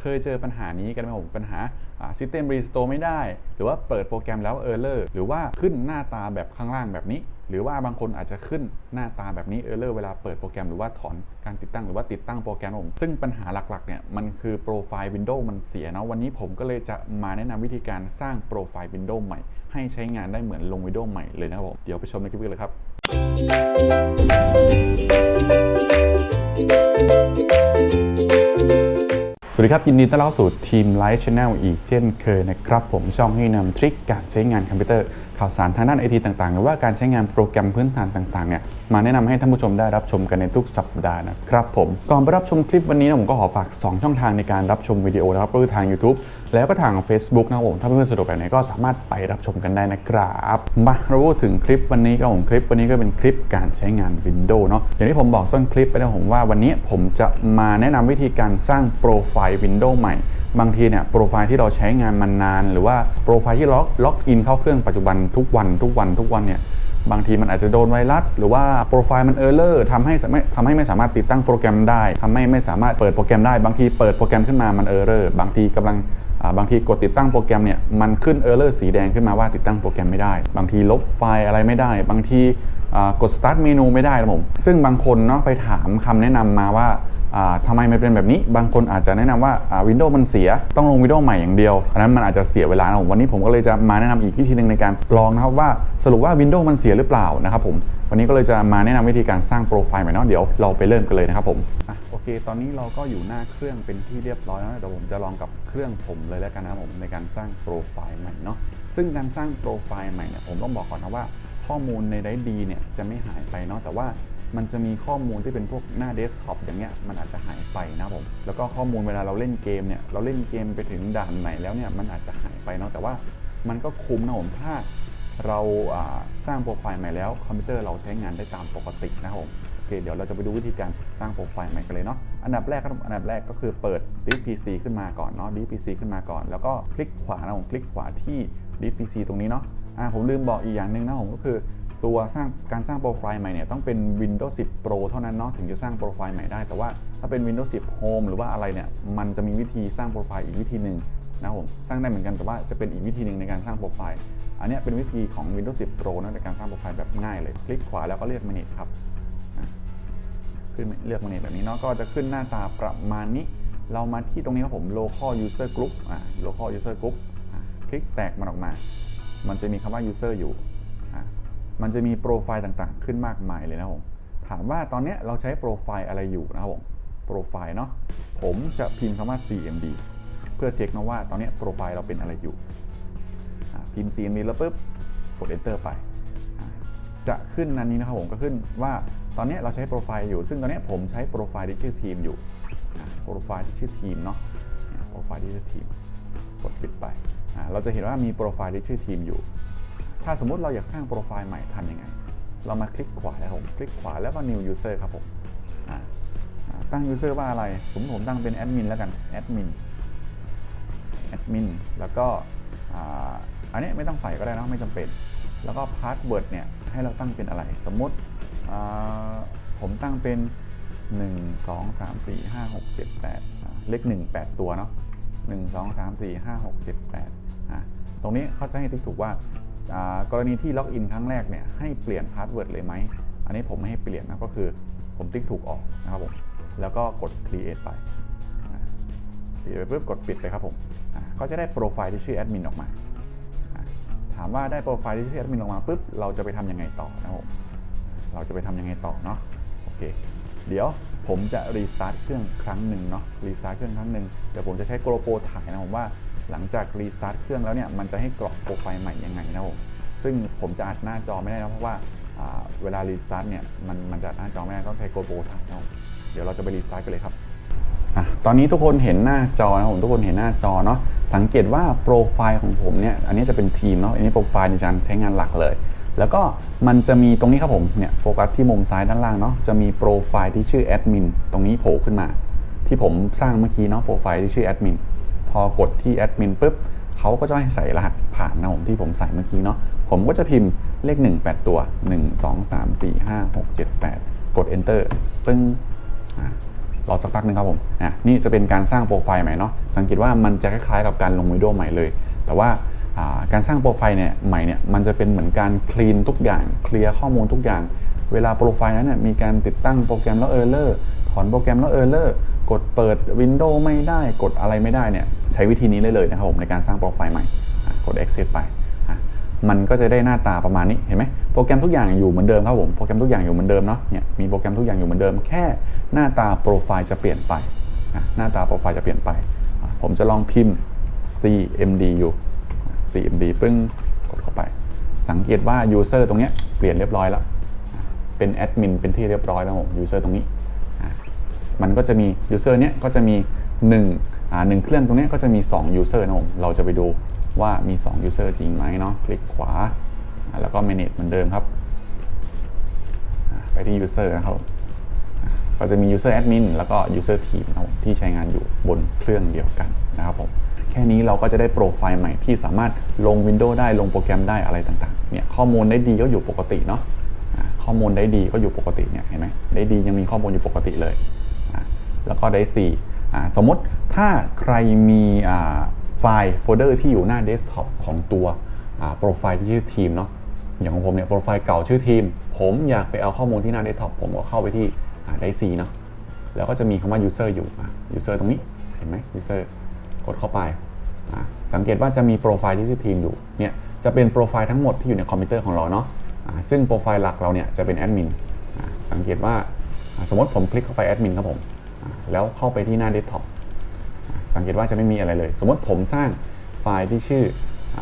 เคยเจอปัญหานี้กันไหมผมปัญหาซิสเต็มรีสโตไม่ได้ หรือว่าเปิดโปรแกรมแล้วเออร์เลอร์หรือว่าขึ้นหน้าตาแบบข้างล่างแบบนี้ หรือว่าบางคนอาจจะขึ้นหน้าตาแบบนี้เออร์เลอร์เวลาเปิดโปรแกรมหรือว่าถอนการติดตั้งหรือว่าติดตั้งโปรแกรมผมซึ่งปัญหาหลักๆเนี่ยมันคือโปรไฟล์ Windows มันเสียเนาะวันนี้ผมก็เลยจะมาแนะนำวิธีการสร้างโปรไฟล์ Windows ใหม่ ให้ใช้งานได้เหมือนลง Windows ใหม่เลยนะครับผมเดี๋ยวไปชมในคลิปกันเลยครับ วัสดีครับ ยินดีต้อนรับสู่ทีมไลฟ์ช anel อีกเช่นเคยนะครับ ผมช่องให้นำทริคการใช้งานคอมพิวเตอร์ ข่าวสารทางด้านไอทีต่างๆ หรือว่าการใช้งานโปรแกรมพื้นฐานต่างๆเนี่ย มาแนะนำให้ท่านผู้ชมได้รับชมกันในทุกสัปดาห์นะครับผมก่อนไปรับชมคลิปวันนี้นะผมก็ขอฝาก 2 ช่องทางในการรับชมวิดีโอนะครับก็คือทาง YouTube แล้วก็ทาง Facebook นะครับผมถ้าเพื่อนๆสะดวกแบบไหนก็สามารถไปรับชมกันได้นะครับมาเราพูดถึงคลิปวันนี้ครับผมคลิปวันนี้ก็เป็นคลิปการใช้งาน Windows เนาะอย่างที่ผมบอกต้นคลิปไปนะผมว่าวันนี้ผมจะมาแนะนำวิธีการสร้างโปรไฟล์ Windows ใหม่บางทีเนี่ยโปรไฟล์ที่เราใช้งานมานาน หรือว่าโปรไฟล์ที่ล็อกล็อกอินเข้าเครื่องปัจจุบันทุกวันทุกวันทุกวันเนี่ย บางทีมันอาจจะโดนไวรัส หรือว่าโปรไฟล์มันเออร์เลอร์ทำให้ไม่ทำให้ไม่สามารถติดตั้งโปรแกรมได้ทำให้ไม่สามารถเปิดโปรแกรมได้ บางทีเปิดโปรแกรมขึ้นมามันเออร์เลอร์ บางทีกำลัง บางทีกดติดตั้งโปรแกรมเนี่ยมันขึ้นเออร์เลอร์สีแดงขึ้นมาว่าติดตั้งโปรแกรมไม่ได้ บางทีลบไฟล์อะไรไม่ได้ บางทีกด start เมนูไม่ได้นะผม ซึ่งบางคนเนาะไปถามคำแนะนำมาว่าอ่าทำไมมันเป็นแบบนี้ บางคนอาจจะแนะนำว่าวินโดว์มันเสีย ต้องลงวินโดว์ใหม่อย่างเดียว อันนั้นมันอาจจะเสียเวลานะผม วันนี้ผมก็เลยจะมาแนะนำอีกวิธีหนึ่งในการลองนะครับว่าสรุปว่าวินโดว์มันเสียหรือเปล่านะครับผม วันนี้ก็เลยจะมาแนะนำวิธีการสร้างโปรไฟล์ใหม่เนาะ เดี๋ยวเราไปเริ่มกันเลยนะครับผม เค ตอนนี้เราก็อยู่หน้าเครื่องเป็นที่เรียบร้อยแล้วเดี๋ยวผมจะลองกับเครื่องผมเลยแล้วกันนะผมในการสร้างโปรไฟล์ใหม่เนาะซึ่งการสร้างโปรไฟล์ใหม่เนี่ยผมต้องบอกก่อนนะว่าข้อมูลในไดดีเนี่ยจะไม่หายไปเนาะแต่ว่ามันจะมีข้อมูลที่เป็นพวกหน้าเดสก์ท็อปอย่างเงี้ยมันอาจจะหายไปนะผมแล้วก็ข้อมูลเวลาเราเล่นเกมเนี่ยเราเล่นเกมไปถึงด่านไหนแล้วเนี่ยมันอาจจะหายไปเนาะแต่ว่ามันก็คุ้มนะผมถ้าเราสร้างโปรไฟล์ใหม่แล้วคอมพิวเตอร์เราใช้งานได้ตามปกตินะครับผม เคเดี๋ยวเราจะไปดูวิธีการสร้างโปรไฟล์ใหม่กันเลยเนาะอันดับแรกครับอันดับแรกก็คือเปิด disk PC ขึ้นมาก่อนเนาะ disk PC ขึ้นมาก่อน แล้วก็คลิกขวานะผมคลิกขวาที่ disk PC ตรงนี้เนาะอ่าผมลืมบอกอีกอย่างหนึ่งนะผมก็คือตัวสร้างการสร้างโปรไฟล์ใหม่เนี่ยต้องเป็น Windows 10 Pro เท่านั้นเนาะถึงจะสร้างโปรไฟล์ใหม่ได้ แต่ว่าถ้าเป็น Windows 10 Home หรือว่าอะไรเนี่ยมันจะมีวิธีสร้างโปรไฟล์อีกวิธีหนึ่งนะผมสร้างได้เหมือนกันแต่ว่าจะเป็นอีกวิธีหนึ่งในการสร้างโปรไฟล์ อันนี้เป็นวิธีของ Windows 10 Pro นะในการสร้างโปรไฟล์แบบง่ายเลย คลิกขวาแล้วก็เลือก Manage ครับ ขึ้นเลือก Manage แบบนี้เนาะก็จะขึ้นหน้าตาประมาณนี้ เรามาที่ตรงนี้ครับผม local user group อ่า local user group อะคลิกแตกมันออกมา มันจะมีคำว่า user อยู่อะมันจะมีโปรไฟล์ต่างๆ ขึ้นมากมายเลยนะผมถามว่าตอนนี้เราใช้โปรไฟล์อะไรอยู่นะครับผมโปรไฟล์เนาะผมจะพิมพ์คำว่า cmd เพื่อเช็คนะว่าตอนนี้โปรไฟล์เราเป็นอะไรอยู่พิมพ์ cmd แล้วปุ๊บกด enter ไปจะขึ้นนันนี้นะครับผมก็ขึ้นว่า ตอนนี้เราใช้โปรไฟล์อยู่ ซึ่งตอนนี้ผมใช้โปรไฟล์ที่ชื่อทีมอยู่โปรไฟล์ที่ชื่อทีมเนาะโปรไฟล์ที่ชื่อทีมกดปิดไป เราจะเห็นว่ามีโปรไฟล์ที่ชื่อทีมอยู่ ถ้าสมมุติเราอยากสร้างโปรไฟล์ใหม่ทำยังไง เรามาคลิกขวาแล้วผมคลิกขวาแล้วก็ new user ครับผมตั้ง user ว่าอะไรผมผมตั้งเป็นแอดมินแล้วกันแอดมินแอดมินแล้วก็อันนี้ไม่ต้องใส่ก็ได้นะไม่จำเป็น แล้วก็พาสเวิร์ดเนี่ยให้เราตั้งเป็นอะไร สมมติ ผมตั้งเป็น 1 2 3 4 5 6 7 8อะเลข 1 8 ตัวเนาะ1 2 3 4 5 6 7 8อะตรงนี้เขาจะให้ติ๊กถูกว่ากรณีที่ล็อกอินครั้งแรกเนี่ยให้เปลี่ยนพาสเวิร์ดเลยไหม อันนี้ผมไม่ให้เปลี่ยนนะก็คือผมติ๊กถูกออกนะครับผม แล้วก็กด create ไป create ไปปุ๊บกดปิดไปครับผม ก็จะได้โปรไฟล์ที่ชื่อแอดมินออกมา ถามว่าได้โปรไฟล์ที่ชื่อแอดมินออกมาปุ๊บเราจะไปทำยังไงต่อนะครับผม เราจะไปทำยังไงต่อเนาะโอเคเดี๋ยวผมจะรีสตาร์ทเครื่องครั้งหนึ่งเนาะรีสตาร์ทเครื่องครั้งหนึ่งเดี๋ยวผมจะใช้โกลโปรถ่ายนะผมว่าหลังจากรีสตาร์ทเครื่องแล้วเนี่ยมันจะให้กรอกโปรไฟล์ใหม่ยังไงนะผมซึ่งผมจะอัดหน้าจอไม่ได้นะเพราะว่าเวลารีสตาร์ทเนี่ยมันมันจะอัดหน้าจอไม่ได้ต้องใช้โกลโปรถ่ายนะเดี๋ยวเราจะไปรีสตาร์ทกันเลยครับอะตอนนี้ทุกคนเห็นหน้าจอนะผมทุกคนเห็นหน้าจอเนาะสังเกตว่าโปรไฟล์ของผมเนี่ยอันนี้จะเป็นทีมเนาะอันนี้โปรไฟล์ในการใช้งานหลักเลย แล้วก็มันจะมีตรงนี้ครับผมเนี่ยโฟกัสที่มุมซ้ายด้านล่างเนาะจะมีโปรไฟล์ที่ชื่อแอดมินตรงนี้โผล่ขึ้นมา ที่ผมสร้างเมื่อกี้เนาะโปรไฟล์ที่ชื่อแอดมินพอกดที่แอดมินปุ๊บเขาก็จะให้ใส่รหัสผ่านนะผมที่ผมใส่เมื่อกี้เนาะผมก็จะพิมพ์เลข 1 8 ตัว 1 2 3 4 5 6 7 8 กด enter ปึ้งอะรอสักพักหนึงครับผมอะนี่จะเป็นการสร้างโปรไฟล์ใหม่เนาะสังเกตว่ามันจะคล้ายๆกับการลงวิดีโอใหม่เลย แต่ว่า การสร้างโปรไฟล์เนี่ยใหม่เนี่ยมันจะเป็นเหมือนการคลีนทุกอย่างเคลียร์ข้อมูลทุกอย่าง เวลาโปรไฟล์นั้นเนยมีการติดตั้งโปรแกรมแล้วเออร์เลอร์ถอนโปรแกรมแล้วเออร์เลอร์กดเปิดวินโดว์ไม่ได้กดอะไรไม่ได้เนี่ยใช้วิธีนี้ได้เลยนะครับผมในการสร้างโปรไฟล์ใหม่กด Acces ไปมันก็จะได้หน้าตาประมาณนี้เห็นไหมโปรแกรมทุกอย่างอยู่เหมือนเดิมครับผมโปรแกรมทุกอย่างอยู่เหมือนเดิมเนาะเนี่ยมีโปรแกรมทุกอย่างอยู่เหมือนเดิมแค่หน้าตาโปรไฟล์จะเปลี่ยนไปหน้าตาโปรไฟล์จะเปลี่ยนไป ผมจะลองพิมพ์ cmd อยู่ cmd ปึ้งกดเข้าไป สังเกตว่า user ตรงนี้เปลี่ยนเรียบร้อยแล้ว เป็นแอดมินเป็นที่เรียบร้อยแล้วผม user ตรงนี้ มันก็จะมี user เนี้ยก็จะมี1อ่าหนึ่งเครื่องตรงนี้ก็จะมี 2 user นะผม เราจะไปดูว่ามี 2 user จริงไหมเนาะคลิกขวา แล้วก็ manage เหมือนเดิมครับ ไปที่ user นะครับผมก็จะมี user admin แล้วก็ user team นะครับที่ใช้งานอยู่บนเครื่องเดียวกันนะครับผม แค่นี้เราก็จะได้โปรไฟล์ใหม่ที่สามารถลง Windows ได้ลงโปรแกรมได้อะไรต่างๆเนี่ยข้อมูลได้ดีก็อยู่ปกติเนาะข้อมูลได้ดีก็อยู่ปกติเนี่ยเห็นไหมได้ดียังมีข้อมูลอยู่ปกติเลยแล้วก็ได้4อ่าสมมติถ้าใครมีไฟล์โฟลเดอร์ที่อยู่หน้าเดสก์ท็อปของตัวโปรไฟล์ที่ชื่อทีมเนาะอย่างของผมเนี่ยโปรไฟล์เก่าชื่อทีม ผมอยากไปเอาข้อมูลที่หน้าเดสก์ท็อปผมก็เข้าไปที่ได้ C เนาะแล้วก็จะมีคำว่า user อยู่ user ตรงนี้เห็นไหม user กดเข้าไป สังเกตว่าจะมีโปรไฟล์ที่ชื่อทีมอยู่ เนี่ยจะเป็นโปรไฟล์ทั้งหมดที่อยู่ในคอมพิวเตอร์ของเราเนาะซึ่งโปรไฟล์หลักเราเนี่ยจะเป็นแอดมินสังเกตว่าสมมติผมคลิกเข้าไปแอดมินครับผม แล้วเข้าไปที่หน้าเดสก์ท็อปสังเกตว่าจะไม่มีอะไรเลย สมมติผมสร้างไฟล์ที่ชื่ออ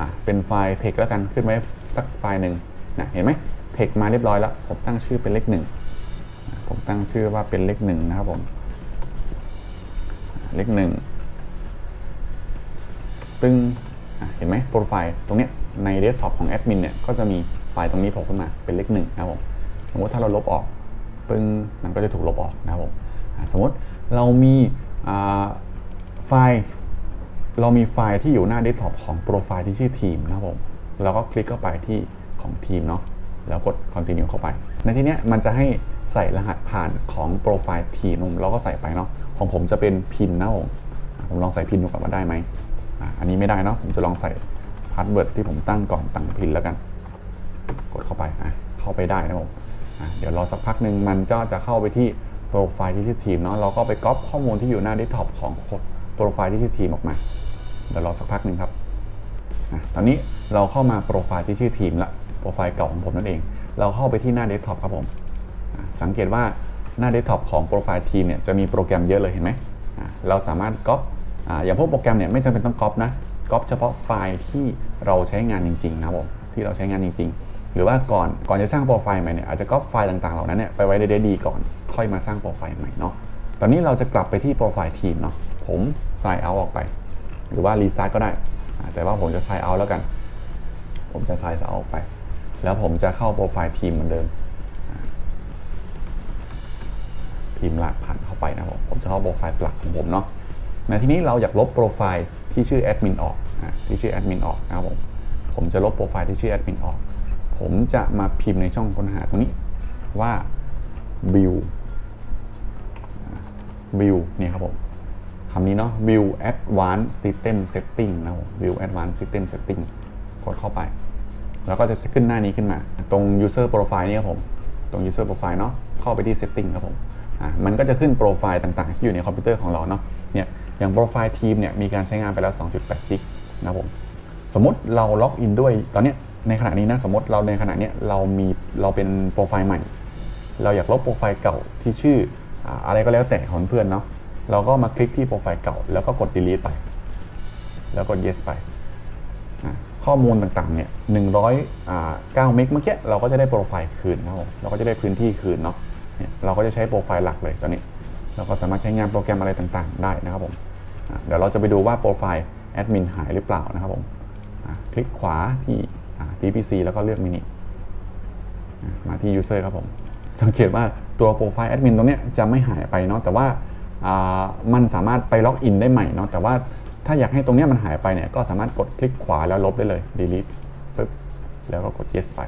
อเป็นไฟล์ text แล้วกันขึ้นไว้สักไฟล์หนึ่งนะเห็นไหม text มาเรียบร้อยแล้ว ผมตั้งชื่อเป็นเลขหนึ่งผมตั้งชื่อว่าเป็นเลขหนึ่งนะครับผมเลขหนึ่ง ปึ้งเห็นไหมโปรไฟล์ตรงเนี้ยในเดสก์ท็อปของแอดมินเนี่ยก็จะมีไฟล์ตรงนี้โผล่ขึ้นมาเป็นเลขหนึ่งนะครับผมสมมติถ้าเราลบออกปึ้งมันก็จะถูกลบออกนะครับผมสมมติเรามีไฟล์เรามีไฟล์ที่อยู่หน้าเดสก์ท็อปของโปรไฟล์ที่ชื่อทีมนะครับผมเราก็คลิกเข้าไปที่ของทีมเนาะแล้วกด continue เข้าไป ในที่นี้มันจะให้ใส่รหัสผ่านของโปรไฟล์ทีมเราก็ใส่ไปเนาะของผมจะเป็นพินนะผมผมลองใส่พินดูก่อนว่าได้ไหม อันนี้ไม่ได้เนาะผมจะลองใส่พาสเวิร์ดที่ผมตั้งก่อนตั้งพินแล้วกัน กดเข้าไปอะเข้าไปได้นะผมอะเดี๋ยวรอสักพักหนึ่งมันก็จะเข้าไปที่โปรไฟล์ที่ชื่อทีมเนาะเราก็ไปก๊อปข้อมูลที่อยู่หน้าเดสก์ท็อปของโปรไฟล์ที่ชื่อทีมออกมา เดี๋ยวรอสักพักหนึ่งครับอตอนนี้เราเข้ามาโปรไฟล์ที่ชื่อทีมละโปรไฟล์เก่าของผมนั่นเอง เราเข้าไปที่หน้าเดสก์ท็อปครับผม สังเกตว่าหน้าเดสก์ท็อปของโปรไฟล์ทีมเนี่ยจะมีโปรแกรมเยอะเลยเห็นไหมเราสามารถก๊อป อย่างพวกโปรแกรมเนี่ยไม่จำเป็นต้องก๊อปนะก๊อปเฉพาะไฟล์ที่เราใช้งานจริงๆนะผมที่เราใช้งานจริง ๆ หรือว่าก่อนก่อนจะสร้างโปรไฟล์ใหม่เนี่ยอาจจะก๊อปไฟล์ต่างๆเหล่านั้นเนี่ยไปไว้ในเดดีก่อนค่อยมาสร้างโปรไฟล์ใหม่เนาะตอนนี้เราจะกลับไปที่โปรไฟล์ทีมเนาะผม sign out ออกไป หรือว่า restart ก็ได้ แต่ว่าผมจะ sign out แล้วกัน ผมจะ sign out ออกไป แล้วผมจะเข้าโปรไฟล์ทีมเหมือนเดิมทีมหลักผ่านเข้าไปนะผมผมจะเข้าโปรไฟล์หลักของผมเนาะ ในที่นี้เราอยากลบโปรไฟล์ที่ชื่อแอดมินออกอะที่ชื่อแอดมินออกนะครับผมผมจะลบโปรไฟล์ที่ชื่อแอดมินออก ผมจะมาพิมพ์ในช่องค้นหาตรงนี้ว่า view view นี่ครับผมคำนี้เนาะ view advanced system setting นะครับผม view advanced system setting กดเข้าไป แล้วก็จะขึ้นหน้านี้ขึ้นมา ตรง user profile นี่ครับผม ตรง user profile เนาะเข้าไปที่ setting ครับผม อะมันก็จะขึ้นโปรไฟล์ต่างๆ ที่อยู่ในคอมพิวเตอร์ของเราเนาะ เนี่ย อย่างโปรไฟล์ทีมเนี่ยมีการใช้งานไปแล้ว 2.8 กิกนะครับผมสมมติเราล็อกอินด้วยตอนนี้ในขณะนี้นะสมมติเราในขณะนี้เรามีเราเป็นโปรไฟล์ใหม่ เราอยากลบโปรไฟล์เก่าที่ชื่ออะไรก็แล้วแต่ของเพื่อนเนาะเราก็มาคลิกที่โปรไฟล์เก่า แล้วก็กด delete ไป แล้วกด yes ไป ข้อมูลต่างๆเนี่ย109เมกเมื่อกี้เราก็จะได้โปรไฟล์คืนนะครับผมเราก็จะได้พื้นที่คืนเนาะเราก็จะใช้โปรไฟล์หลักเลยตอนนี้ เราก็สามารถใช้งานโปรแกรมอะไรต่างๆ ได้นะครับผม เดี๋ยวเราจะไปดูว่าโปรไฟล์แอดมินหายหรือเปล่านะครับผมคลิกขวาที่ PPC แล้วก็เลือกมินิมาที่ User ครับผม สังเกตว่าตัวโปรไฟล์แอดมินตรงนี้จะไม่หายไปเนาะแต่ว่ามันสามารถไปล็อกอินได้ใหม่เนาะแต่ว่าถ้าอยากให้ตรงนี้มันหายไปเนี่ยก็สามารถกดคลิกขวาแล้วลบได้เลย delete ปึ๊บแล้วก็กด yes ไป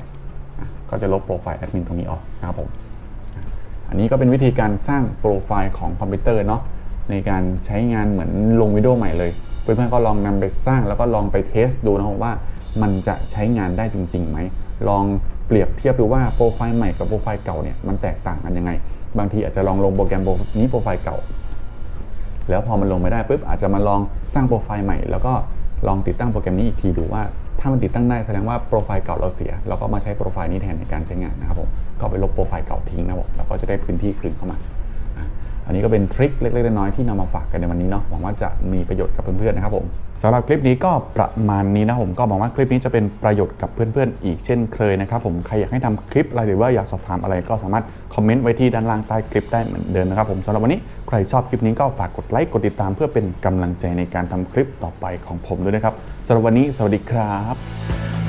ก็จะลบโปรไฟล์แอดมินตรงนี้ออกนะครับผม อันนี้ก็เป็นวิธีการสร้างโปรไฟล์ของคอมพิวเตอร์เนาะ ในการใช้งานเหมือนลงวิดีโอใหม่เลยเพื่อนๆก็ลองนำไปสร้างแล้วก็ลองไปเทสดูนะครับว่ามันจะใช้งานได้จริงๆไหมลองเปรียบเทียบดูว่าโปรไฟล์ใหม่กับโปรไฟล์เก่าเนี่ยมันแตกต่างกันยังไง บางทีอาจจะลองลงโปรแกรมนี้โปรไฟล์เก่า แล้วพอมันลงไม่ได้ปุ๊บอาจจะมาลองสร้างโปรไฟล์ใหม่ แล้วก็ลองติดตั้งโปรแกรมนี้อีกทีดูว่าถ้ามันติดตั้งได้แสดงว่าโปรไฟล์เก่าเราเสียเราก็มาใช้โปรไฟล์นี้แทนในการใช้งานนะครับผมก็ไปลบโปรไฟล์เก่าทิ้งนะครับผมแล้วก็จะได้พื้นที่คืนเข้ามา อันนี้ก็เป็นทริคเล็กๆน้อยๆที่นำมาฝากกันในวันนี้เนาะหวังว่าจะมีประโยชน์กับเพื่อนๆนะครับผมสำหรับคลิปนี้ก็ประมาณนี้นะผมก็หวังว่าคลิปนี้จะเป็นประโยชน์กับเพื่อนๆ อีกเช่นเคยนะครับผมใครอยากให้ทำคลิปอะไรหรือว่าอยากสอบถามอะไรก็สามารถคอมเมนต์ไว้ที่ด้านล่างใต้คลิปได้เหมือนเดิมนะครับผมสำหรับวันนี้ใครชอบคลิปนี้ก็ฝากกดไลค์กดติดตาม เพื่อเป็นกำลังใจในการทำคลิปต่อไปของผมด้วยนะครับสำหรับวันนี้สวัสดีครับ